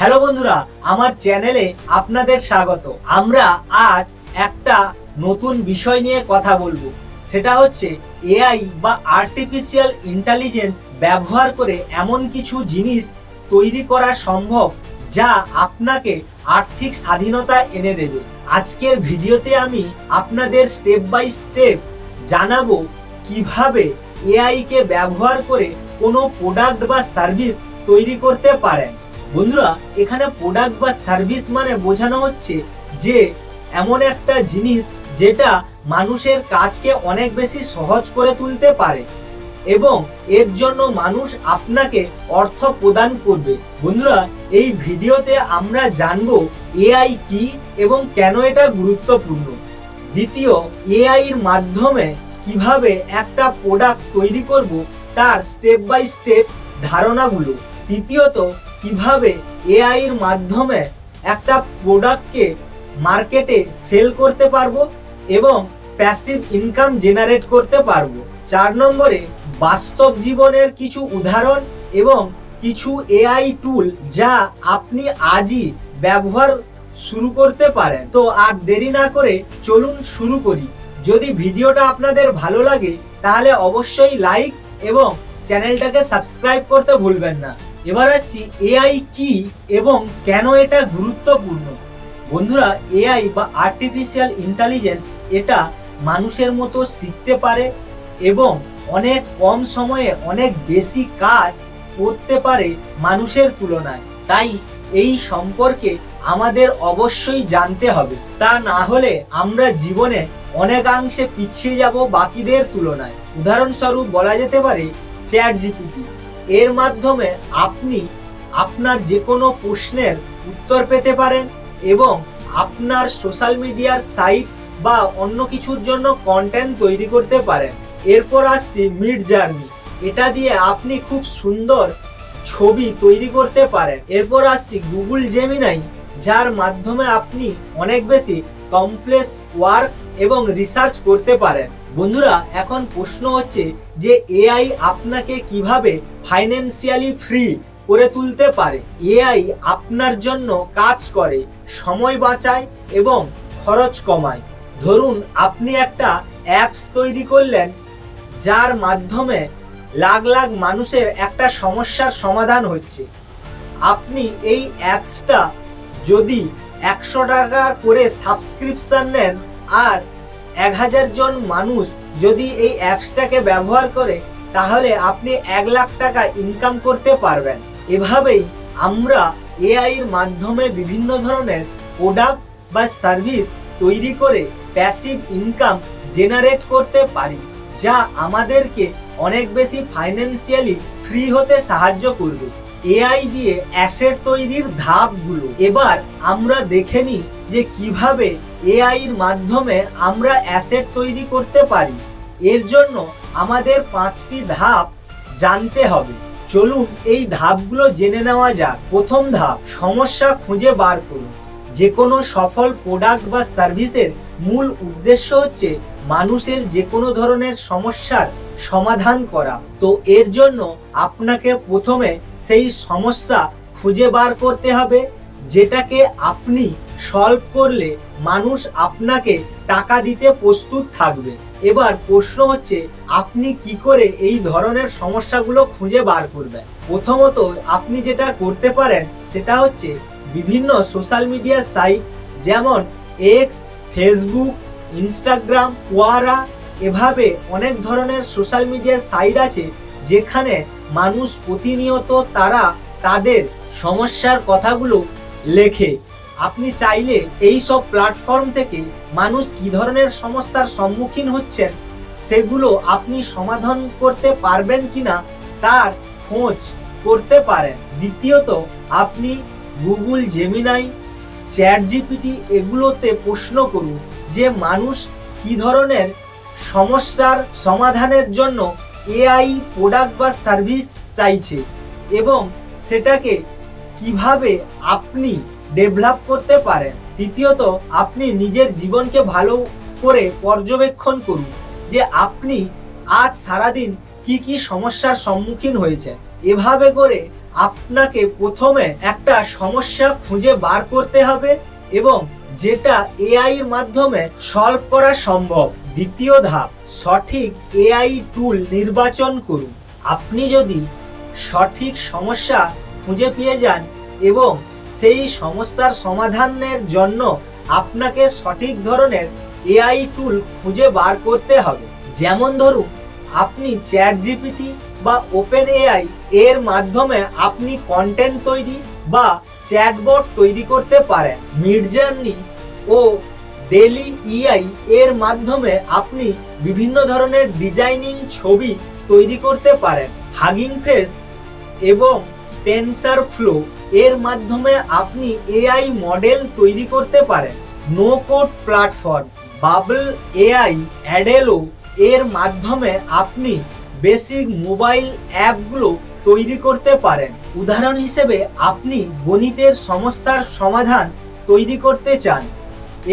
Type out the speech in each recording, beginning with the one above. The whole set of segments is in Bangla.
হ্যালো বন্ধুরা, আমার চ্যানেলে আপনাদের স্বাগত। আমরা আজ একটা নতুন বিষয় নিয়ে কথা বলব। সেটা হচ্ছে এআই বা আর্টিফিশিয়াল ইন্টেলিজেন্স ব্যবহার করে এমন কিছু জিনিস তৈরি করা সম্ভব যা আপনাকে আর্থিক স্বাধীনতা এনে দেবে। আজকের ভিডিওতে আমি আপনাদের স্টেপ বাই স্টেপ জানাব কীভাবে এআই কে ব্যবহার করে কোনো প্রোডাক্ট বা সার্ভিস তৈরি করতে পারেন। বন্ধুরা, এখানে প্রোডাক্ট বা সার্ভিস মানে বোঝানো হচ্ছে যে এমন একটা জিনিস যেটা মানুষের কাজকে অনেক বেশি সহজ করে তুলতে পারে এবং এর জন্য মানুষ আপনাকে অর্থ প্রদান করবে। বন্ধুরা, এই ভিডিওতে আমরা জানব এআই কি এবং কেন এটা গুরুত্বপূর্ণ? দ্বিতীয় এআই এর মাধ্যমে কীভাবে একটা প্রোডাক্ট তৈরি করব, তার স্টেপ বাই স্টেপ ধারণাগুলো। তৃতীয়ত কীভাবে এআই এর মাধ্যমে একটা প্রোডাক্টকে মার্কেটে সেল করতে পারব এবং প্যাসিভ ইনকাম জেনারেট করতে পারব? চার নম্বরে, বাস্তব জীবনের কিছু উদাহরণ এবং কিছু এআই টুল যা আপনি আজই ব্যবহার শুরু করতে পারেন। তো আর দেরি না করে চলুন শুরু করি। যদি ভিডিওটা আপনাদের ভালো লাগে, তাহলে অবশ্যই লাইক এবং চ্যানেলটাকে সাবস্ক্রাইব করতে ভুলবেন না। এবার আসছি এআই কি এবং কেন এটা গুরুত্বপূর্ণ? বন্ধুরা এআই বা আর্টিফিশিয়াল ইন্টেলিজেন্স এটা মানুষের মতো শিখতে পারে এবং অনেক কম সময়ে অনেক বেশি কাজ করতে পারে মানুষের তুলনায়। তাই এই সম্পর্কে আমাদের অবশ্যই জানতে হবে। তা না হলে আমরা জীবনে অনেকাংশে পিছিয়ে যাব বাকিদের তুলনায়। উদাহরণস্বরূপ বলা যেতে পারে চ্যাট জিপিটি এর মাধ্যমে আপনি আপনার যে কোনো প্রশ্নের উত্তর পেতে পারেন এবং আপনার সোশ্যাল মিডিয়ার সাইট বা অন্য কিছুর জন্য কন্টেন্ট তৈরি করতে পারেন। এরপর আসছি মিড জার্নি এটা দিয়ে আপনি খুব সুন্দর ছবি তৈরি করতে পারেন। এরপর আসছি গুগল জেমিনাই যার মাধ্যমে আপনি অনেক বেশি কমপ্লেক্স ওয়ার্ক এবং রিসার্চ করতে পারেন। বন্ধুরা, এখন প্রশ্ন হচ্ছে যে এআই আপনাকে কীভাবে ফাইন্যান্সিয়ালি ফ্রি করে তুলতে পারে? এআই আপনার জন্য কাজ করে, সময় বাঁচায় এবং খরচ কমায়। ধরুন, আপনি একটা অ্যাপস তৈরি করলেন, যার মাধ্যমে লাখ লাখ মানুষের একটা সমস্যার সমাধান হচ্ছে। আপনি এই অ্যাপসটা যদি একশো টাকা করে সাবস্ক্রিপশন নেন আর এক হাজার জন মানুষ যদি এই অ্যাপসটাকে ব্যবহার করে, তাহলে আপনি এক লাখ টাকা ইনকাম করতে পারবেন। এভাবেই আমরা এআই এর মাধ্যমে বিভিন্ন ধরনের প্রোডাক্ট বা সার্ভিস তৈরি করে প্যাসিভ ইনকাম জেনারেট করতে পারি, যা আমাদেরকে অনেক বেশি ফাইন্যান্সিয়ালি ফ্রি হতে সাহায্য করবে। এআই দিয়ে অ্যাসেট তৈরির ধাপগুলো। এবার আমরা দেখে নিই যে কীভাবে এআই এর মাধ্যমে আমরা অ্যাসেট তৈরি করতে পারি। এর জন্য আমাদের পাঁচটি ধাপ জানতে হবে। চলুন এই ধাপগুলো জেনে নেওয়া যাক। প্রথম ধাপ, সমস্যা খুঁজে বার করুন। যে কোনো সফল প্রোডাক্ট বা সার্ভিসের মূল উদ্দেশ্য হচ্ছে মানুষের যে কোনো ধরনের সমস্যার সমাধান করা। তো এর জন্য আপনাকে প্রথমে সেই সমস্যা খুঁজে বার করতে হবে, যেটাকে আপনি সলভ করলে মানুষ আপনাকে টাকা দিতে প্রস্তুত থাকবে। এবার প্রশ্ন হচ্ছে, আপনি কি করে এই ধরনের সমস্যাগুলো খুঁজে বার করবেন? প্রথমত, আপনি যেটা করতে পারেন, সেটা হচ্ছে বিভিন্ন সোশ্যাল মিডিয়া সাইট যেমন এক্স ফেসবুক ইনস্টাগ্রাম ওয়ারা এভাবে অনেক ধরনের সোশ্যাল মিডিয়া সাইট আছে যেখানে মানুষ প্রতিনিয়ত তারা তাদের সমস্যার কথাগুলো লেখে। আপনি চাইলে এই সব প্ল্যাটফর্ম থেকে মানুষ কি ধরনের সমস্যার সম্মুখীন হচ্ছেন, সেগুলো আপনি সমাধান করতে পারবেন কিনা তার খোঁজ করতে পারেন। দ্বিতীয়ত, আপনি গুগল জেমিনাই চ্যাট জিপিটি এগুলোতে প্রশ্ন করুন যে মানুষ কি ধরনের সমস্যার সমাধানের জন্য এআই প্রোডাক্ট বা সার্ভিস চাইছে এবং সেটাকে কীভাবে আপনি ডেভেলপ করতে পারেন। তৃতীয়ত আপনি নিজের জীবনকে ভালো করে পর্যবেক্ষণ করুন যে আপনি আজ সারাদিন কি কি সমস্যার সম্মুখীন হয়েছে এভাবে করে আপনাকে প্রথমে একটা সমস্যা খুঁজে বার করতে হবে এবং যেটা এআই এর মাধ্যমে সলভ করা সম্ভব, দ্বিতীয় ধাপ, সঠিক এআই টুল নির্বাচন করুন। আপনি যদি সঠিক সমস্যা খুঁজে পেয়ে যান এবং সেই সমস্যার সমাধানের জন্য আপনাকে সঠিক ধরনের এআই টুল খুঁজে বার করতে হবে। যেমন ধরুন, আপনি চ্যাট জিপিটি বা ওপেন এআই এর মাধ্যমে আপনি কন্টেন্ট তৈরি বা চ্যাটবট তৈরি করতে পারেন। মিডজার্নি ও ডেলি ইআই এর মাধ্যমে আপনি বিভিন্ন ধরনের ডিজাইনিং ছবি তৈরি করতে পারেন। হাগিং ফেস এবং টেনসার ফ্লো। এর মাধ্যমে আপনি এআই মডেল তৈরি করতে পারেন। No code platform, Bubble, AI, Adalo. এর মাধ্যমে আপনি বেসিক মোবাইল অ্যাপগুলো তৈরি করতে পারেন। উদাহরণ হিসেবে আপনি গণিতের সমস্যার সমাধান তৈরি করতে চান।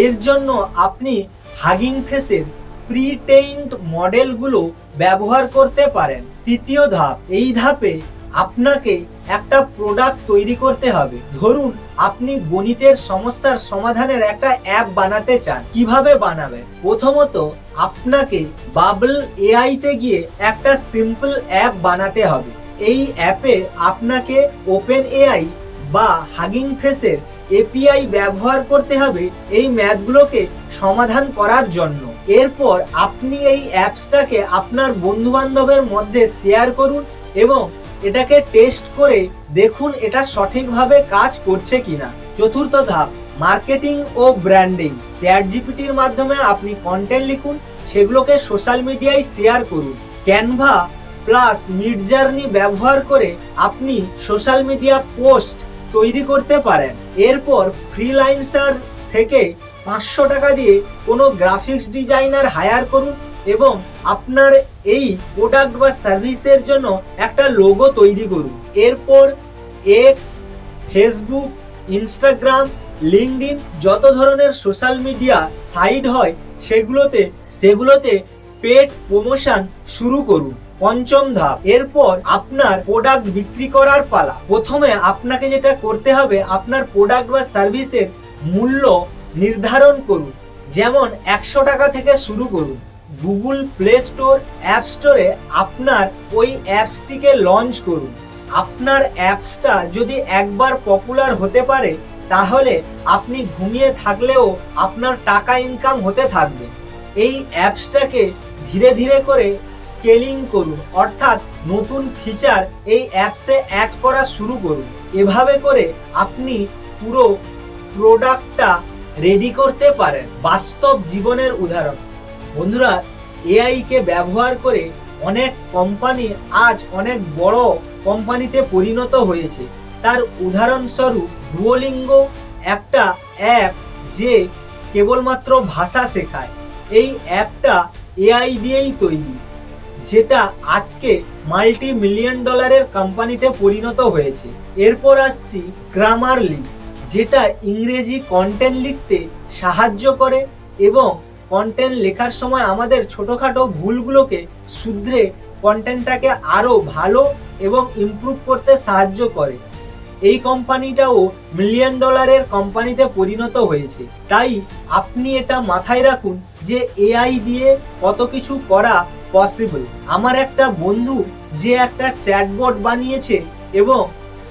এর জন্য আপনি হাগিং ফেসের প্রিটেইনড মডেলগুলো ব্যবহার করতে পারেন। তৃতীয় ধাপ, এই ধাপে আপনাকে একটা প্রোডাক্ট তৈরি করতে হবে। ধরুন, আপনি গণিতের সমস্যার সমাধানের একটা অ্যাপ বানাতে চান। কীভাবে বানাবেন? প্রথমত, আপনাকে বাবল এআইতে গিয়ে একটা সিম্পল অ্যাপ বানাতে হবে। এই অ্যাপে আপনাকে ওপেন এআই বা হাগিং ফেসের এপিআই ব্যবহার করতে হবে এই ম্যাথগুলোকে সমাধান করার জন্য। এরপর আপনি এই অ্যাপসটাকে আপনার বন্ধু বান্ধবের মধ্যে শেয়ার করুন এবং এটাকে টেস্ট করে দেখুন এটা সঠিকভাবে কাজ করছে কিনা। চতুর্থ ধাপ মার্কেটিং ও ব্র্যান্ডিং চ্যাট জিপিটির মাধ্যমে আপনি কন্টেন্ট লিখুন, সেগুলোকে সোশ্যাল মিডিয়ায় শেয়ার করুন। ক্যানভা প্লাস মিড জার্নি ব্যবহার করে আপনি সোশ্যাল মিডিয়া পোস্ট তৈরি করতে পারেন। এরপর ফ্রিলাইন্সার থেকে পাঁচশো টাকা দিয়ে কোনো গ্রাফিক্স ডিজাইনার হায়ার করুন এবং আপনার এই প্রোডাক্ট বা সার্ভিসের জন্য একটা লোগো তৈরি করুন। এরপর এক্স ফেসবুক ইনস্টাগ্রাম লিঙ্কডিন যত ধরনের সোশ্যাল মিডিয়া সাইট হয়, সেগুলোতে সেগুলোতে পেড প্রমোশন শুরু করুন। পঞ্চম ধাপ। এরপর আপনার প্রোডাক্ট বিক্রি করার পালা। প্রথমে আপনাকে যেটা করতে হবে, আপনার প্রোডাক্ট বা সার্ভিসের মূল্য নির্ধারণ করুন। যেমন একশো টাকা থেকে শুরু করুন। গুগল প্লে স্টোর, অ্যাপ স্টোরে আপনার ওই অ্যাপসটিকে লঞ্চ করুন। আপনার অ্যাপসটা যদি একবার পপুলার হতে পারে, তাহলে আপনি ঘুমিয়ে থাকলেও আপনার টাকা ইনকাম হতে থাকবে। এই অ্যাপসটাকে ধীরে ধীরে করে স্কেলিং করুন, অর্থাৎ নতুন ফিচার এই অ্যাপসে অ্যাড করা শুরু করুন। এভাবে করে আপনি পুরো প্রোডাক্টটা রেডি করতে পারেন। বাস্তব জীবনের উদাহরণ। বন্ধুরা এআই কে ব্যবহার করে অনেক কোম্পানি আজ অনেক বড় কোম্পানিতে পরিণত হয়েছে। তার উদাহরণস্বরূপ ডুয়োলিঙ্গো একটা অ্যাপ যে কেবলমাত্র ভাষা শেখায়। এই অ্যাপটা এআই দিয়েই তৈরি, যেটা আজকে মাল্টি মিলিয়ন ডলারের কোম্পানিতে পরিণত হয়েছে। এরপর আসছি গ্রামারলি যেটা ইংরেজি কন্টেন্ট লিখতে সাহায্য করে এবং কন্টেন্ট লেখার সময় আমাদের ছোটোখাটো ভুলগুলোকে শুধরে কন্টেন্টটাকে আরও ভালো এবং ইমপ্রুভ করতে সাহায্য করে। এই কোম্পানিটাও মিলিয়ন ডলারের কোম্পানিতে পরিণত হয়েছে। তাই আপনি এটা মাথায় রাখুন যে এআই দিয়ে কত কিছু করা পসিবল আমার একটা বন্ধু যে একটা চ্যাটবোর্ড বানিয়েছে এবং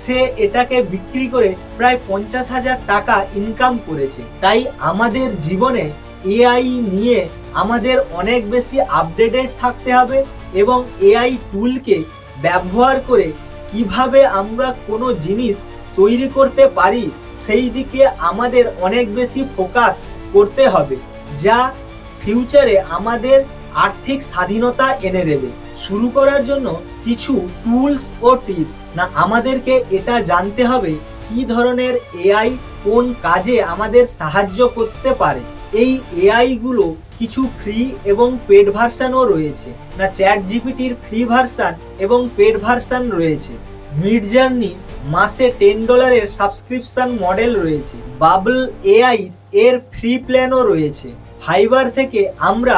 সে এটাকে বিক্রি করে প্রায় পঞ্চাশ হাজার টাকা ইনকাম করেছে। তাই আমাদের জীবনে এআই নিয়ে আমাদের অনেক বেশি আপডেটেড থাকতে হবে এবং এআই টুলকে ব্যবহার করে কীভাবে আমরা কোনো জিনিস তৈরি করতে পারি, সেই দিকে আমাদের অনেক বেশি ফোকাস করতে হবে, যা ফিউচারে আমাদের আর্থিক স্বাধীনতা এনে দেবে। শুরু করার জন্য কিছু টুলস ও টিপস না, আমাদেরকে এটা জানতে হবে কি ধরনের এআই কোন কাজে আমাদের সাহায্য করতে পারে। এই এআইগুলো কিছু ফ্রি এবং পেড ভার্সানও রয়েছে। না চ্যাট জিপিটির ফ্রি ভার্সান এবং পেড ভার্সান রয়েছে। মিড জার্নি মাসে টেন ডলারের সাবস্ক্রিপশন মডেল রয়েছে। বাবল এআই এর ফ্রি প্ল্যানও রয়েছে। ফাইবার থেকে আমরা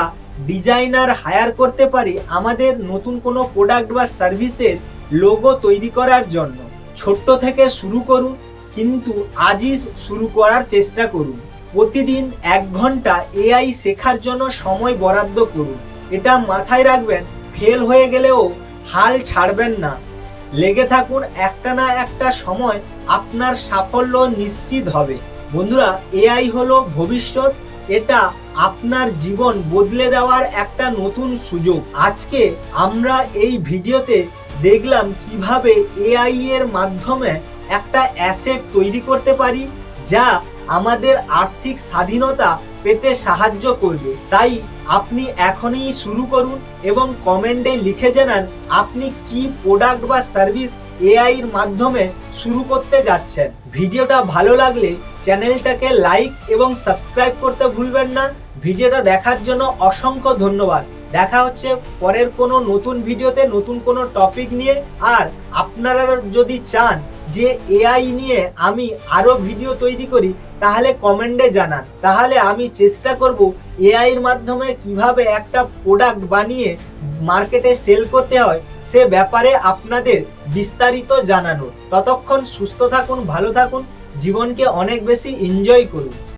ডিজাইনার হায়ার করতে পারি আমাদের নতুন কোনো প্রোডাক্ট বা সার্ভিসের লোগো তৈরি করার জন্য। ছোট্ট থেকে শুরু করুন, কিন্তু আজই শুরু করার চেষ্টা করুন। প্রতিদিন এক ঘণ্টা এআই শেখার জন্য সময় বরাদ্দ করুন। এটা মাথায় রাখবেন ফেল হয়ে গেলেও হাল ছাড়বেন না। লেগে থাকুন, একটা না একটা সময় আপনার সাফল্য নিশ্চিত হবে। বন্ধুরা, এআই হলো ভবিষ্যৎ, এটা আপনার জীবন বদলে দেওয়ার একটা নতুন সুযোগ। আজকে আমরা এই ভিডিওতে দেখলাম কীভাবে এআই এর মাধ্যমে একটা অ্যাসেট তৈরি করতে পারি, যা আমাদের আর্থিক স্বাধীনতা পেতে সাহায্য করবে। তাই আপনি এখনই শুরু করুন এবং কমেন্টে লিখে জানান আপনি কি প্রোডাক্ট বা সার্ভিস এআই এর মাধ্যমে শুরু করতে যাচ্ছেন। ভিডিওটা ভালো লাগলে চ্যানেলটাকে লাইক এবং সাবস্ক্রাইব করতে ভুলবেন না। ভিডিওটা দেখার জন্য অসংখ্য ধন্যবাদ। দেখা হচ্ছে পরের কোনো নতুন ভিডিওতে, নতুন কোনো টপিক নিয়ে। আর আপনারা যদি চান যে এআই নিয়ে আমি আরও ভিডিও তৈরি করি, তাহলে কমেন্টে জানান। তাহলে আমি চেষ্টা করব এআই এর মাধ্যমে কীভাবে একটা প্রোডাক্ট বানিয়ে মার্কেটে সেল করতে হয়, সে ব্যাপারে আপনাদের বিস্তারিত জানানোর। ততক্ষণ সুস্থ থাকুন, ভালো থাকুন, জীবনকে অনেক বেশি এনজয় করুন।